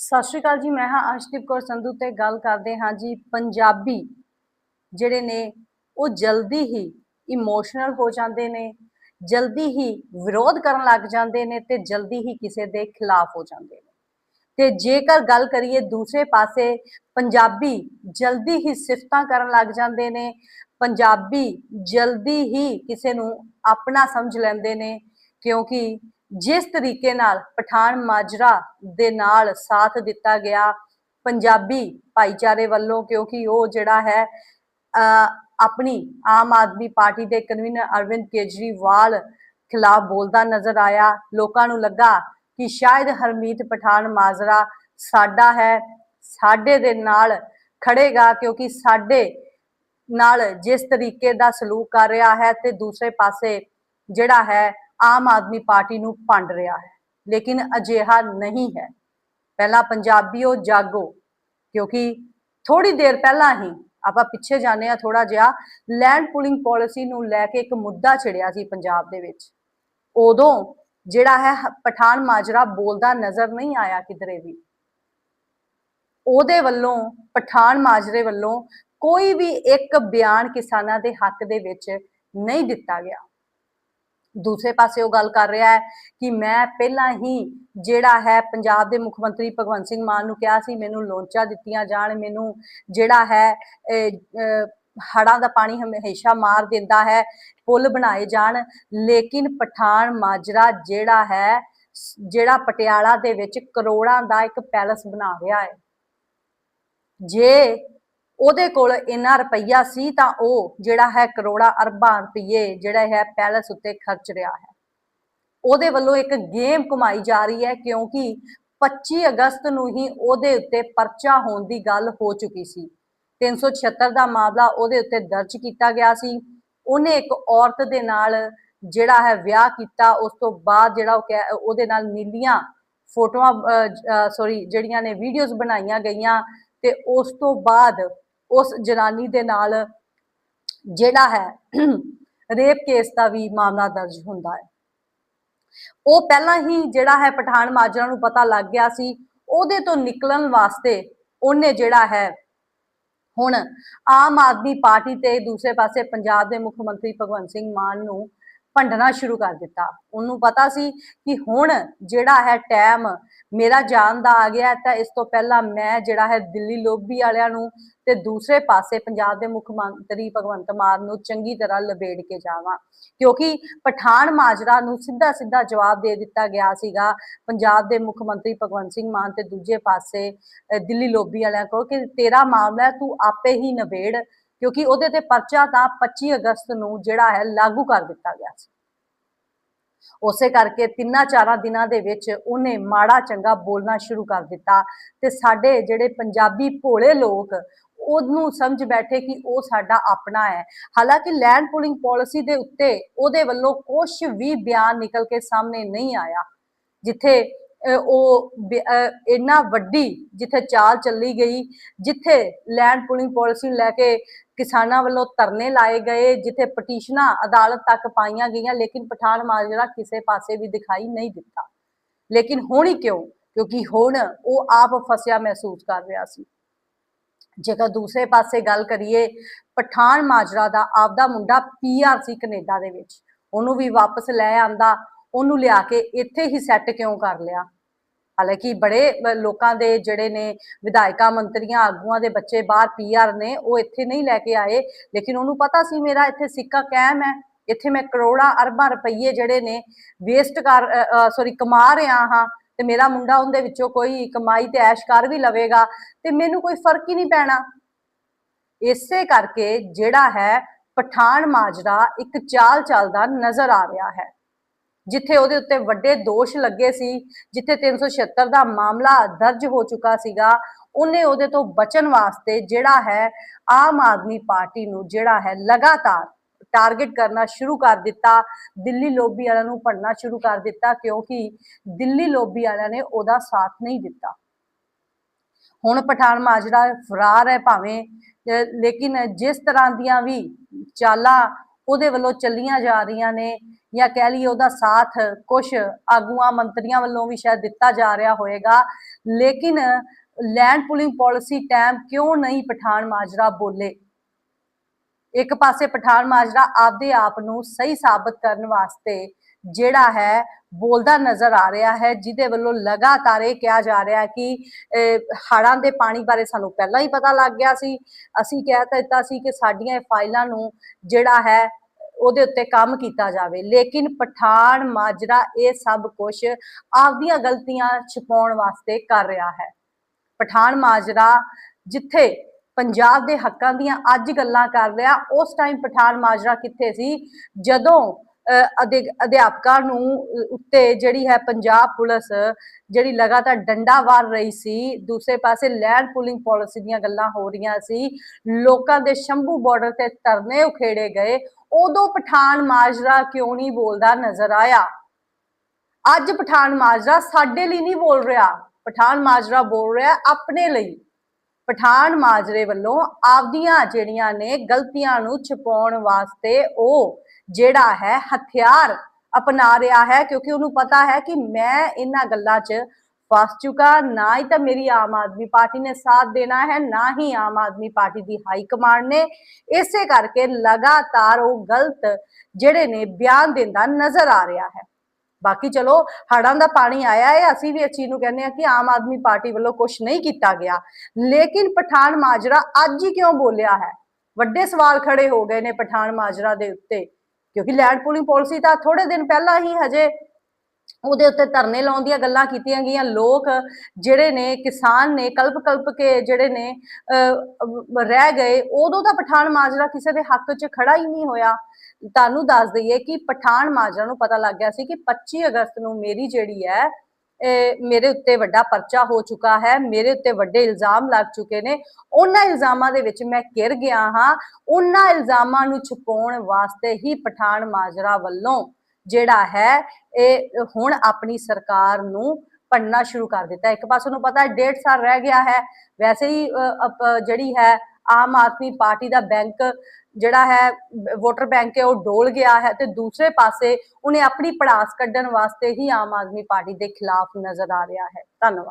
ਸਤਿ ਸ਼੍ਰੀ ਅਕਾਲ ਜੀ, ਮੈਂ ਹਾਂ ਅਰਸ਼ਦੀਪ ਕੌਰ ਸੰਧੂ ਤੇ ਗੱਲ ਕਰਦੇ ਹਾਂ ਜੀ ਪੰਜਾਬੀ ਜਿਹੜੇ ਨੇ, ਉਹ ਜਲਦੀ ਹੀ ਇਮੋਸ਼ਨਲ ਹੋ ਜਾਂਦੇ ਨੇ, ਜਲਦੀ ਹੀ ਵਿਰੋਧ ਕਰਨ ਲੱਗ ਜਾਂਦੇ ਨੇ ਤੇ ਜਲਦੀ ਹੀ ਕਿਸੇ ਦੇ ਖਿਲਾਫ ਹੋ ਜਾਂਦੇ ਨੇ। ਤੇ ਜੇਕਰ ਗੱਲ ਕਰੀਏ ਦੂਸਰੇ ਪਾਸੇ, ਪੰਜਾਬੀ ਜਲਦੀ ਹੀ ਸਿਫਤਾਂ ਕਰਨ ਲੱਗ ਜਾਂਦੇ ਨੇ, ਪੰਜਾਬੀ ਜਲਦੀ ਹੀ ਕਿਸੇ ਨੂੰ ਆਪਣਾ ਸਮਝ ਲੈਂਦੇ ਨੇ, ਕਿਉਂਕਿ ਜਿਸ ਤਰੀਕੇ ਨਾਲ ਪਠਾਨ ਮਾਜਰਾ ਦੇ ਨਾਲ ਸਾਥ ਦਿੱਤਾ ਗਿਆ ਪੰਜਾਬੀ ਭਾਈਚਾਰੇ ਵੱਲੋਂ ਕਿਉਂਕਿ ਉਹ ਜਿਹੜਾ ਹੈ ਅਹ, ਆਪਣੀ ਆਮ ਆਦਮੀ ਪਾਰਟੀ ਦੇ ਕਨਵੀਨਰ ਅਰਵਿੰਦ ਕੇਜਰੀਵਾਲ ਖਿਲਾਫ ਬੋਲਦਾ ਨਜ਼ਰ ਆਇਆ। ਲੋਕਾਂ ਨੂੰ ਲੱਗਾ ਕਿ ਸ਼ਾਇਦ ਹਰਮੀਤ ਪਠਾਨ ਮਾਜਰਾ ਸਾਡਾ ਹੈ ਸਾਡੇ ਦੇ ਨਾਲ ਖੜੇਗਾ ਕਿਉਂਕਿ ਸਾਡੇ ਨਾਲ ਜਿਸ ਤਰੀਕੇ ਦਾ ਸਲੂਕ ਕਰ ਰਿਹਾ ਹੈ ਤੇ ਦੂਸਰੇ ਪਾਸੇ ਜਿਹੜਾ ਹੈ ਆਮ ਆਦਮੀ ਪਾਰਟੀ ਨੂੰ ਭੰਡ ਰਿਹਾ ਹੈ, ਲੇਕਿਨ ਅਜਿਹਾ ਨਹੀਂ ਹੈ। ਪਹਿਲਾਂ ਪੰਜਾਬੀਓ ਜਾਗੋ, ਕਿਉਂਕਿ ਥੋੜੀ ਦੇਰ ਪਹਿਲਾਂ ਹੀ ਆਪਾਂ ਪਿੱਛੇ ਜਾਂਦੇ ਆ ਥੋੜਾ ਜਿਹਾ ਲੈਂਡ ਪੂਲਿੰਗ ਪਾਲਿਸੀ ਨੂੰ ਲੈ ਕੇ ਇੱਕ ਮੁੱਦਾ ਛਿੜਿਆ ਸੀ ਪੰਜਾਬ ਦੇ ਵਿੱਚ। ਉਦੋਂ ਜਿਹੜਾ ਹੈ ਪਠਾਨ ਮਾਜਰਾ ਬੋਲਦਾ ਨਜ਼ਰ ਨਹੀਂ ਆਇਆ ਕਿਧਰੇ ਵੀ। ਉਹਦੇ ਵੱਲੋਂ, ਪਠਾਨ ਮਾਜਰੇ ਵੱਲੋਂ ਕੋਈ ਵੀ ਇੱਕ ਬਿਆਨ ਕਿਸਾਨਾਂ ਦੇ ਹੱਕ ਦੇ ਵਿੱਚ ਨਹੀਂ ਦਿੱਤਾ ਗਿਆ। ਦੂਸਰੇ ਪਾਸੇ ਉਹ ਗੱਲ ਕਰ ਰਿਹਾ ਹੈ ਕਿ ਮੈਂ ਪਹਿਲਾਂ ਹੀ ਜਿਹੜਾ ਹੈ ਪੰਜਾਬ ਦੇ ਮੁੱਖ ਮੰਤਰੀ ਭਗਵੰਤ ਸਿੰਘ ਮਾਨ ਨੂੰ ਕਿਹਾ ਸੀ ਮੈਨੂੰ ਲੋਂਚਾ ਦਿੱਤੀਆਂ ਜਾਣ ਮੈਨੂੰ ਜਿਹੜਾ ਹੈ ਇਹ, ਹੜ੍ਹਾਂ ਦਾ ਪਾਣੀ ਹਮੇਸ਼ਾ ਮਾਰ ਦਿੰਦਾ ਹੈ ਪੁਲ ਬਣਾਏ ਜਾਣ ਲੇਕਿਨ ਪਠਾਨ ਮਾਜਰਾ ਜਿਹੜਾ ਹੈ ਜਿਹੜਾ ਪਟਿਆਲਾ ਦੇ ਵਿੱਚ ਕਰੋੜਾਂ ਦਾ ਇੱਕ ਪੈਲਸ ਬਣਾ ਰਿਹਾ ਹੈ। ਜੇ ਉਹਦੇ ਕੋਲ ਇੰਨਾ ਰੁਪਈਆ ਸੀ ਤਾਂ ਉਹ ਜਿਹੜਾ ਹੈ ਕਰੋੜਾਂ ਅਰਬਾਂ ਰੁਪਏ ਜਿਹੜਾ ਹੈ ਪੈਲਸ ਉੱਤੇ ਖਰਚ ਰਿਹਾ ਹੈ। ਉਹਦੇ ਵੱਲੋਂ ਇੱਕ ਗੇਮ ਕਮਾਈ ਜਾ ਰਹੀ ਹੈ ਕਿਉਂਕਿ 25 ਅਗਸਤ ਨੂੰ ਹੀ ਉਹਦੇ ਉੱਤੇ ਪਰਚਾ ਹੋਣ ਦੀ ਗੱਲ ਹੋ ਚੁੱਕੀ ਸੀ। 376 ਦਾ ਮਾਮਲਾ ਉਹਦੇ ਉੱਤੇ ਦਰਜ ਕੀਤਾ ਗਿਆ ਸੀ। ਉਹਨੇ ਇੱਕ ਔਰਤ ਦੇ ਨਾਲ ਜਿਹੜਾ ਹੈ ਵਿਆਹ ਕੀਤਾ, ਉਸ ਤੋਂ ਬਾਅਦ ਜਿਹੜਾ ਉਹ ਕਹਿ- ਉਹਦੇ ਨਾਲ ਨੀਲੀਆਂ ਫੋਟੋਆਂ ਸੌਰੀ ਜਿਹੜੀਆਂ ਨੇ ਵੀਡੀਓਜ਼ ਬਣਾਈਆਂ ਗਈਆਂ ਤੇ ਉਸ ਤੋਂ ਬਾਅਦ ਉਸ ਜਨਾਨੀ ਦੇ ਨਾਲ ਜਿਹੜਾ ਹੈ ਰੇਪ ਕੇਸ ਦਾ ਵੀ ਮਾਮਲਾ ਦਰਜ ਹੁੰਦਾ ਹੈ। ਉਹ ਪਹਿਲਾਂ ਹੀ ਜਿਹੜਾ ਹੈ ਪਠਾਨ ਮਾਜਰਾ ਨੂੰ ਪਤਾ ਲੱਗ ਗਿਆ ਸੀ। ਉਹਦੇ ਤੋਂ ਨਿਕਲਣ ਵਾਸਤੇ ਉਹਨੇ ਜਿਹੜਾ ਹੈ, ਹੁਣ ਆਮ ਆਦਮੀ ਪਾਰਟੀ ਤੇ ਦੂਸਰੇ ਪਾਸੇ ਪੰਜਾਬ ਦੇ ਮੁੱਖ ਮੰਤਰੀ ਭਗਵੰਤ ਸਿੰਘ ਮਾਨ ਨੂੰ ਭੰਡਣਾ ਸ਼ੁਰੂ ਕਰ ਦਿੱਤਾ। ਉਹਨੂੰ ਪਤਾ ਸੀ ਕਿ ਹੁਣ ਜਿਹੜਾ ਹੈ ਟਾਈਮ ਮੇਰਾ ਜਾਣ ਦਾ ਆ ਗਿਆ, ਤਾਂ ਇਸ ਤੋਂ ਪਹਿਲਾਂ ਮੈਂ ਜਿਹੜਾ ਹੈ ਦਿੱਲੀ ਲੋਬੀ ਵਾਲਿਆਂ ਨੂੰ ਤੇ ਦੂਸਰੇ ਪਾਸੇ ਪੰਜਾਬ ਦੇ ਮੁੱਖ ਮੰਤਰੀ ਭਗਵੰਤ ਮਾਨ ਨੂੰ ਚੰਗੀ ਤਰ੍ਹਾਂ ਲਬੇੜ ਕੇ ਜਾਵਾਂ। ਕਿਉਂਕਿ ਪਠਾਨ ਮਾਜਰਾ ਨੂੰ ਸਿੱਧਾ ਸਿੱਧਾ ਜਵਾਬ ਦੇ ਦਿੱਤਾ ਗਿਆ ਸੀਗਾ ਪੰਜਾਬ ਦੇ ਮੁੱਖ ਮੰਤਰੀ ਭਗਵੰਤ ਸਿੰਘ ਮਾਨ ਤੇ ਦੂਜੇ ਪਾਸੇ ਦਿੱਲੀ ਲੋਬੀ ਵਾਲਿਆਂ ਕੋਲ ਕਿ ਤੇਰਾ ਮਾਮਲਾ ਤੂੰ ਆਪੇ ਹੀ ਨਿਬੇੜ। ਕਿਉਂਕਿ ਉਹਦੇ ਤੇ ਪਰਚਾ ਤਾਂ 25 ਅਗਸਤ ਨੂੰ ਜਿਹੜਾ ਹੈ ਲਾਗੂ ਕਰ ਦਿੱਤਾ ਗਿਆ ਸੀ। ਉਸੇ ਕਰਕੇ ਤਿੰਨਾਂ ਚਾਰਾਂ ਦਿਨਾਂ ਦੇ ਵਿੱਚ ਉਹਨੇ ਮਾੜਾ ਚੰਗਾ ਬੋਲਣਾ ਸ਼ੁਰੂ ਕਰ ਦਿੱਤਾ ਤੇ ਸਾਡੇ ਜਿਹੜੇ ਪੰਜਾਬੀ ਭੋਲੇ ਲੋਕ, ਉਹਨੂੰ ਸਮਝ ਬੈਠੇ ਕਿ ਉਹ ਸਾਡਾ ਆਪਣਾ ਹੈ। ਹਾਲਾਂਕਿ ਲੈਂਡ ਪੂਲਿੰਗ ਪਾਲਿਸੀ ਦੇ ਉੱਤੇ ਉਹਦੇ ਵੱਲੋਂ ਕੁਝ ਵੀ ਬਿਆਨ ਨਿਕਲ ਕੇ ਸਾਹਮਣੇ ਨਹੀਂ ਆਇਆ, ਜਿੱਥੇ ਉਹ ਇੰਨਾ ਵੱਡੀ ਜਿੱਥੇ ਚਾਲ ਚੱਲੀ ਗਈ, ਜਿੱਥੇ ਲੈਂਡ ਪੂਲਿੰਗ ਪਾਲਿਸੀ ਨੂੰ ਲੈ ਕੇ ਕਿਸਾਨਾਂ ਵੱਲੋਂ ਧਰਨੇ ਲਾਏ ਗਏ, ਜਿੱਥੇ ਪਟੀਸ਼ਨਾਂ ਅਦਾਲਤ ਤੱਕ ਪਾਈਆਂ ਗਈਆਂ, ਲੇਕਿਨ ਪਠਾਨ ਮਾਜਰਾ ਕਿਸੇ ਪਾਸੇ ਵੀ ਦਿਖਾਈ ਨਹੀਂ ਦਿੱਤਾ। ਲੇਕਿਨ ਹੁਣ ਹੀ ਕਿਉਂ? ਕਿਉਂਕਿ ਹੁਣ ਉਹ ਆਪ ਫਸਿਆ ਮਹਿਸੂਸ ਕਰ ਰਿਹਾ ਸੀ। ਜੇਕਰ ਦੂਸਰੇ ਪਾਸੇ ਗੱਲ ਕਰੀਏ, ਪਠਾਨ ਮਾਜਰਾ ਦਾ ਆਪਦਾ ਮੁੰਡਾ ਪੀਆਰ ਸੀ ਕੈਨੇਡਾ ਦੇ ਵਿੱਚ। ਉਹਨੂੰ ਵੀ ਵਾਪਸ ਲੈ ਆਂਦਾ ਉਹਨੂੰ ਲਿਆ ਕੇ ਇੱਥੇ ਹੀ ਸੈੱਟ ਕਿਉਂ ਕਰ ਲਿਆ? ਹਾਲਾਂਕਿ ਬੜੇ ਲੋਕਾਂ ਦੇ ਜਿਹੜੇ ਨੇ ਵਿਧਾਇਕਾਂ ਮੰਤਰੀਆਂ, ਆਗੂਆਂ ਦੇ ਬੱਚੇ ਬਾਹਰ ਪੀਆਰ ਨੇ, ਉਹ ਇੱਥੇ ਨਹੀਂ ਲੈ ਕੇ ਆਏ। ਲੇਕਿਨ ਉਹਨੂੰ ਪਤਾ ਸੀ ਮੇਰਾ ਇੱਥੇ ਸਿੱਕਾ ਕਾਇਮ ਹੈ। ਇੱਥੇ ਮੈਂ ਕਰੋੜਾਂ, ਅਰਬਾਂ ਰੁਪਏ ਜਿਹੜੇ ਨੇ ਵੇਸਟ ਕਰ ਸੌਰੀ ਕਮਾ ਰਿਹਾ ਹਾਂ। ਤੇ ਮੇਰਾ ਮੁੰਡਾ ਉਹਦੇ ਵਿੱਚੋਂ ਕੋਈ ਕਮਾਈ ਤੇ ਐਸ਼ ਕਰ ਵੀ ਲਵੇਗਾ। ਤੇ ਮੈਨੂੰ ਕੋਈ ਫ਼ਰਕ ਹੀ ਨਹੀਂ ਪੈਣਾ। ਇਸੇ ਕਰਕੇ ਜਿਹੜਾ ਹੈ ਪਠਾਨ ਮਾਜਰਾ ਇੱਕ ਚਾਲ ਚੱਲਦਾ ਨਜ਼ਰ ਆ ਰਿਹਾ ਹੈ। ਜਿੱਥੇ ਉਹਦੇ ਉੱਤੇ ਵੱਡੇ ਦੋਸ਼ ਲੱਗੇ ਸੀ, ਜਿੱਥੇ 376 ਦਾ ਮਾਮਲਾ ਦਰਜ ਹੋ ਚੁੱਕਾ ਸੀਗਾ, ਉਹਨੇ ਉਹਦੇ ਤੋਂ ਬਚਣ ਵਾਸਤੇ ਜਿਹੜਾ ਹੈ ਆਮ ਆਦਮੀ ਪਾਰਟੀ ਨੂੰ ਜਿਹੜਾ ਹੈ ਲਗਾਤਾਰ ਟਾਰਗੇਟ ਕਰਨਾ ਸ਼ੁਰੂ ਕਰ ਦਿੱਤਾ, ਦਿੱਲੀ ਲੋਬੀ ਵਾਲਿਆਂ ਨੂੰ ਭੰਡਣਾ ਸ਼ੁਰੂ ਕਰ ਦਿੱਤਾ, ਕਿਉਂਕਿ ਦਿੱਲੀ ਲੋਬੀ ਵਾਲਿਆਂ ਨੇ ਉਹਦਾ ਸਾਥ ਨਹੀਂ ਦਿੱਤਾ। ਹੁਣ ਪਠਾਨ ਮਾਜਰਾ ਫਰਾਰ ਹੈ ਭਾਵੇਂ ਲੇਕਿਨ ਜਿਸ ਤਰ੍ਹਾਂ ਦੀਆਂ ਵੀ ਚਾਲਾਂ ਉਹਦੇ ਵੱਲੋਂ ਚੱਲੀਆਂ ਜਾ ਰਹੀਆਂ ਨੇ ਜਾਂ ਕਹਿ ਲਈਏ ਉਹਦਾ ਸਾਥ ਕੁਝ ਆਗੂਆਂ, ਮੰਤਰੀਆਂ ਵੱਲੋਂ ਵੀ ਸ਼ਾਇਦ ਦਿੱਤਾ ਜਾ ਰਿਹਾ ਹੋਵੇਗਾ ਲੇਕਿਨ ਲੈਂਡ ਪੁਲਿੰਗ ਪਾਲਿਸੀ ਟਾਈਮ ਕਿਉਂ ਨਹੀਂ ਪਠਾਨ ਮਾਜਰਾ ਬੋਲੇ? ਇੱਕ ਪਾਸੇ ਪਠਾਨ ਮਾਜਰਾ ਆਪਦੇ ਆਪ ਨੂੰ ਸਹੀ ਸਾਬਤ ਕਰਨ ਵਾਸਤੇ ਜਿਹੜਾ ਹੈ, ਬੋਲਦਾ ਨਜ਼ਰ ਆ ਰਿਹਾ ਹੈ, ਜਿਹਦੇ ਵੱਲੋਂ ਲਗਾਤਾਰ ਇਹ ਕਿਹਾ ਜਾ ਰਿਹਾ ਕਿ ਹੜਾਂ ਦੇ ਪਾਣੀ ਬਾਰੇ ਸਾਨੂੰ ਪਹਿਲਾਂ ਹੀ ਪਤਾ ਲੱਗ ਗਿਆ ਸੀ। ਅਸੀਂ ਕਹਿ ਦਿੱਤਾ ਸੀ ਕਿ ਸਾਡੀਆਂ ਇਹ ਫਾਈਲਾਂ ਨੂੰ ਜਿਹੜਾ ਹੈ ਉਹਦੇ ਉੱਤੇ ਕੰਮ ਕੀਤਾ ਜਾਵੇ। ਲੇਕਿਨ ਪਠਾਨ, ਮਾਜਰਾ ਇਹ ਸਭ ਕੁਝ ਆਪਦੀਆਂ ਗਲਤੀਆਂ ਛੁਪਾਉਣ ਵਾਸਤੇ ਕਰ ਰਿਹਾ ਹੈ। ਪਠਾਨ, ਮਾਜਰਾ ਜਿੱਥੇ ਪੰਜਾਬ ਦੇ ਹੱਕਾਂ ਦੀਆਂ ਅੱਜ ਗੱਲਾਂ ਕਰ ਰਿਹਾ, ਉਸ ਟਾਈਮ ਪਠਾਨ, ਮਾਜਰਾ ਕਿੱਥੇ ਸੀ? ਜਦੋਂ ਅਧਿਆਪਕਾਂ ਨੂੰ ਉੱਤੇ ਜਿਹੜੀ ਹੈ ਪੰਜਾਬ ਪੁਲਿਸ ਜਿਹੜੀ ਲਗਾਤਾਰ ਡੰਡਾ ਵਾਰ ਰਹੀ ਸੀ, ਦੂਸਰੇ ਪਾਸੇ ਲੈਂਡ ਪੁਲਿੰਗ ਪਾਲਿਸੀ ਦੀਆਂ ਗੱਲਾਂ ਹੋ ਰਹੀਆਂ ਸੀ, ਲੋਕਾਂ ਦੇ ਸ਼ੰਭੂ ਬਾਰਡਰ ਤੇ ਧਰਨੇ ਉਖੇੜੇ ਗਏ ਉਦੋਂ ਪਠਾਨ ਮਾਜਰਾ ਕਿਉਂ ਨਹੀਂ ਬੋਲਦਾ ਨਜ਼ਰ ਆਇਆ? ਅੱਜ ਪਠਾਨ ਮਾਜਰਾ ਸਾਡੇ ਲਈ ਨਹੀਂ ਬੋਲ ਰਿਹਾ। ਪਠਾਨ ਮਾਜਰਾ ਬੋਲ ਰਿਹਾ ਆਪਣੇ ਲਈ। ਪਠਾਨ ਮਾਜਰੇ ਵੱਲੋਂ ਆਪਦੀਆਂ ਜਿਹੜੀਆਂ ਨੇ ਗਲਤੀਆਂ ਨੂੰ ਛੁਪਾਉਣ ਵਾਸਤੇ ਉਹ ਜਿਹੜਾ ਹੈ ਹਥਿਆਰ ਅਪਣਾ ਰਿਹਾ ਹੈ, ਕਿਉਂਕਿ ਉਹਨੂੰ ਪਤਾ ਹੈ ਕਿ ਮੈਂ ਇਹਨਾਂ ਗੱਲਾਂ 'ਚ ਫਸ ਚੁੱਕਾ, ਨਾ ਹੀ ਤਾਂ ਮੇਰੀ ਆਮ ਆਦਮੀ ਪਾਰਟੀ ਨੇ ਸਾਥ ਦੇਣਾ ਹੈ, ਨਾ ਹੀ ਆਮ ਆਦਮੀ ਪਾਰਟੀ ਦੀ ਹਾਈ ਕਮਾਂਡ ਨੇ। ਇਸੇ ਕਰਕੇ ਲਗਾਤਾਰ ਉਹ ਗਲਤ ਜਿਹੜੇ ਨੇ ਬਿਆਨ ਦਿੰਦਾ ਨਜ਼ਰ ਆ ਰਿਹਾ ਹੈ। ਬਾਕੀ ਚਲੋ, ਹੜ੍ਹਾਂ ਦਾ ਪਾਣੀ ਆਇਆ ਹੈ, ਅਸੀਂ ਵੀ ਇਸ ਚੀਜ਼ ਨੂੰ ਕਹਿੰਦੇ ਆ ਕਿ ਆਮ ਆਦਮੀ ਪਾਰਟੀ ਵੱਲੋਂ ਕੁਝ ਨਹੀਂ ਕੀਤਾ ਗਿਆ। ਲੇਕਿਨ ਪਠਾਨ ਮਾਜਰਾ ਅੱਜ ਹੀ ਕਿਉਂ ਬੋਲਿਆ ਹੈ? ਵੱਡੇ ਸਵਾਲ ਖੜੇ ਹੋ ਗਏ ਨੇ ਪਠਾਨ ਮਾਜਰਾ ਦੇ ਉੱਤੇ। ਕਿਉਂਕਿ ਲੈਂਡ ਪੂਲਿੰਗ ਪਾਲਿਸੀ ਤਾਂ ਥੋੜੇ ਦਿਨ ਪਹਿਲਾਂ ਹੀ ਹਜੇ ਉਹਦੇ ਉੱਤੇ ਧਰਨੇ ਲਾਉਣ ਦੀਆਂ ਗੱਲਾਂ ਕੀਤੀਆਂ ਗਈਆਂ। ਲੋਕ ਜਿਹੜੇ ਨੇ, ਕਿਸਾਨ ਨੇ ਕਲਪ ਕਲਪ ਕੇ ਜਿਹੜੇ ਨੇ ਰਹਿ ਗਏ। ਉਦੋਂ ਤਾਂ ਪਠਾਨ ਮਾਜਰਾ ਕਿਸੇ ਦੇ ਹੱਕ 'ਚ ਖੜਾ ਹੀ ਨਹੀਂ ਹੋਇਆ। ਤੁਹਾਨੂੰ ਦੱਸ ਦਈਏ ਕਿ ਪਠਾਨ ਮਾਜਰਾ ਨੂੰ ਪਤਾ ਲੱਗ ਗਿਆ ਸੀ ਕਿ 25 ਅਗਸਤ ਨੂੰ ਮੇਰੀ ਜਿਹੜੀ ਹੈ, ਇਹ ਮੇਰੇ ਉੱਤੇ ਵੱਡਾ ਪਰਚਾ ਹੋ ਚੁੱਕਾ ਹੈ। ਮੇਰੇ ਉੱਤੇ ਵੱਡੇ ਇਲਜ਼ਾਮ ਲੱਗ ਚੁੱਕੇ ਨੇ। ਉਹਨਾਂ ਇਲਜ਼ਾਮਾਂ ਦੇ ਵਿੱਚ ਮੈਂ ਘਿਰ ਗਿਆ ਹਾਂ। ਉਹਨਾਂ ਇਲਜ਼ਾਮਾਂ ਨੂੰ ਛੁਪਾਉਣ ਵਾਸਤੇ ਹੀ ਪਠਾਨ ਮਾਜਰਾ ਵੱਲੋਂ ਜਿਹੜਾ ਹੈ, ਇਹ ਹੁਣ ਆਪਣੀ ਸਰਕਾਰ ਨੂੰ ਪੜਨਾ ਸ਼ੁਰੂ ਕਰ ਦਿੱਤਾ। ਇੱਕ ਪਾਸੇ ਨੂੰ ਪਤਾ ਹੈ ਡੇਢ ਸਾਲ ਰਹਿ ਗਿਆ ਹੈ। ਵੈਸੇ ਹੀ ਜਿਹੜੀ ਹੈ, ਆਮ ਆਦਮੀ ਪਾਰਟੀ ਦਾ ਬੈਂਕ ਜਿਹੜਾ ਹੈ, ਵੋਟਰ ਬੈਂਕ ਹੈ, ਉਹ ਡੋਲ ਗਿਆ ਹੈ ਤੇ ਦੂਸਰੇ ਪਾਸੇ ਉਹਨੇ ਆਪਣੀ ਪੜਾਸ ਕੱਢਣ ਵਾਸਤੇ ਹੀ ਆਮ ਆਦਮੀ ਪਾਰਟੀ ਦੇ ਖਿਲਾਫ ਨਜ਼ਰ ਆ ਰਿਹਾ ਹੈ। ਧੰਨਵਾਦ।